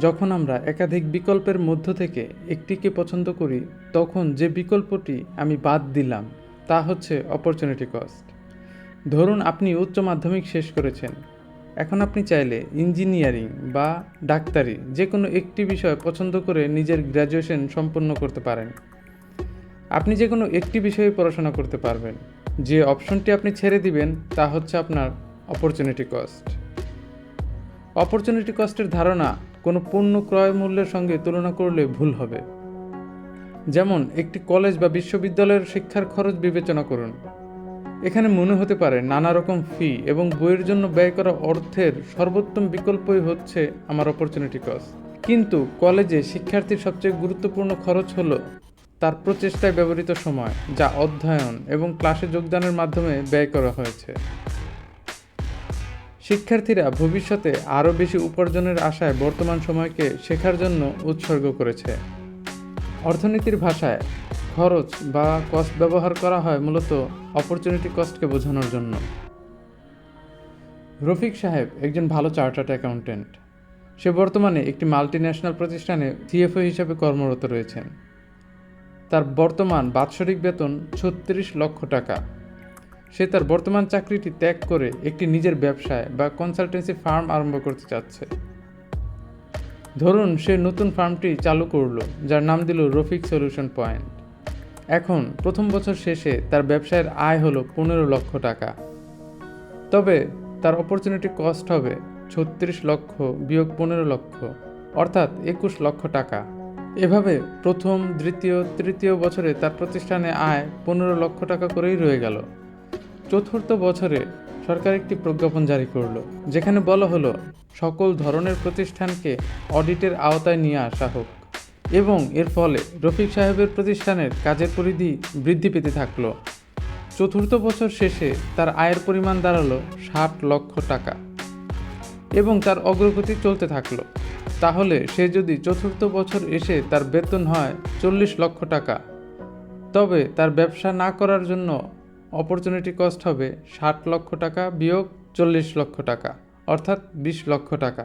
যখন আমরা একাধিক বিকল্পের মধ্য থেকে একটিকে পছন্দ করি, তখন যে বিকল্পটি আমি বাদ দিলাম, তা হচ্ছে অপরচুনিটি কস্ট ধরুন আপনি উচ্চ মাধ্যমিক শেষ করেছেন। এখন আপনি চাইলে ইঞ্জিনিয়ারিং বা ডাক্তারি যে কোনো একটি বিষয় পছন্দ করে নিজের গ্র্যাজুয়েশন সম্পন্ন করতে পারেন। আপনি যে কোনো একটি বিষয়ে পড়াশোনা করতে পারবেন। যে অপশনটি আপনি ছেড়ে দিবেন, তা হচ্ছে আপনার অপরচুনিটি কস্ট অপরচুনিটি কস্টের ধারণা কোনো পণ্য ক্রয় মূল্যের সঙ্গে তুলনা করলে ভুল হবে। যেমন, একটি কলেজ বা বিশ্ববিদ্যালয়ের শিক্ষার খরচ বিবেচনা করুন। এখানে মনে হতে পারে নানা রকম ফি এবং বইয়ের জন্য ব্যয় করা অর্থের সর্বোত্তম বিকল্পই হচ্ছে আমার অপরচুনিটি কস্ট কিন্তু কলেজে শিক্ষার্থীর সবচেয়ে গুরুত্বপূর্ণ খরচ হলো তার প্রচেষ্টায় ব্যবহৃত সময়, যা অধ্যয়ন এবং ক্লাসে যোগদানের মাধ্যমে ব্যয় করা হয়েছে। শিক্ষার্থীরা ভবিষ্যতে আরও বেশি উপার্জনের আশায় বর্তমান সময়কে শেখার জন্য উৎসর্গ করেছে। অর্থনীতির ভাষায় খরচ বা কস্ট ব্যবহার করা হয় মূলত অপরচুনিটি কস্টকে বোঝানোর জন্য। রফিক সাহেব একজন ভালো চার্টার্ড অ্যাকাউন্টেন্ট সে বর্তমানে একটি মাল্টি ন্যাশনাল প্রতিষ্ঠানে সিএফও হিসাবে কর্মরত রয়েছেন। তার বর্তমান বাৎসরিক বেতন ছত্রিশ লক্ষ টাকা। সে তার বর্তমান চাকরিটি ত্যাগ করে একটি নিজের ব্যবসায় বা কনসালটেন্সি ফার্ম আরম্ভ করতে চাচ্ছে। ধরুন সে নতুন ফার্মটি চালু করল, যার নাম দিল রফিক সলিউশন পয়েন্ট। এখন প্রথম বছর শেষে তার ব্যবসায়ের আয় হলো পনেরো লক্ষ টাকা। তবে তার অপরচুনিটি কস্ট হবে ছত্রিশ লক্ষ বিয়োগ পনেরো লক্ষ, অর্থাৎ একুশ লক্ষ টাকা। এভাবে প্রথম, দ্বিতীয়, তৃতীয় বছরে তার প্রতিষ্ঠানে আয় পনেরো লক্ষ টাকা করেই রয়ে গেল। চতুর্থ বছরে সরকার একটি প্রজ্ঞাপন জারি করল, যেখানে বলা হলো, সকল ধরনের প্রতিষ্ঠানকে অডিটের আওতায় নিয়ে আসা হোক। এবং এর ফলে রফিক সাহেবের প্রতিষ্ঠানের কাজের পরিধি বৃদ্ধি পেতে থাকল। চতুর্থ বছর শেষে তার আয়ের পরিমাণ দাঁড়াল ষাট লক্ষ টাকা। এবং তার অগ্রগতি চলতে থাকল। তাহলে সে যদি চতুর্থ বছর এসে তার বেতন হয় চল্লিশ লক্ষ টাকা। তবে তার ব্যবসা না করার জন্য অপরচুনিটি কস্ট হবে ষাট লক্ষ টাকা বিয়োগ চল্লিশ লক্ষ টাকা, অর্থাৎ বিশ লক্ষ টাকা।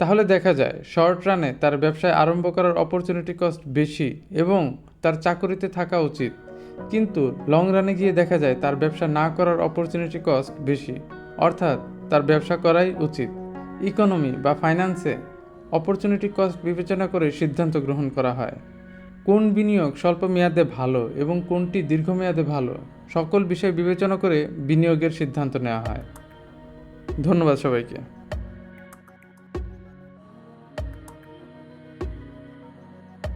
তাহলে দেখা যায় শর্ট রানে তার ব্যবসায় আরম্ভ করার অপরচুনিটি কস্ট বেশি এবং তার চাকরিতে থাকা উচিত। কিন্তু লং রানে গিয়ে দেখা যায়, তার ব্যবসা না করার অপরচুনিটি কস্ট বেশি, অর্থাৎ তার ব্যবসা করাই উচিত। ইকোনমি বা ফাইন্যান্সে অপরচুনিটি কস্ট বিবেচনা করে সিদ্ধান্ত গ্রহণ করা হয়। কোন বিনিয়োগ স্বল্প মেয়াদে ভালো এবং কোনটি দীর্ঘমেয়াদে ভালো, সকল বিষয় বিবেচনা করে বিনিয়োগের সিদ্ধান্ত নেওয়া হয়। ধন্যবাদ সবাইকে।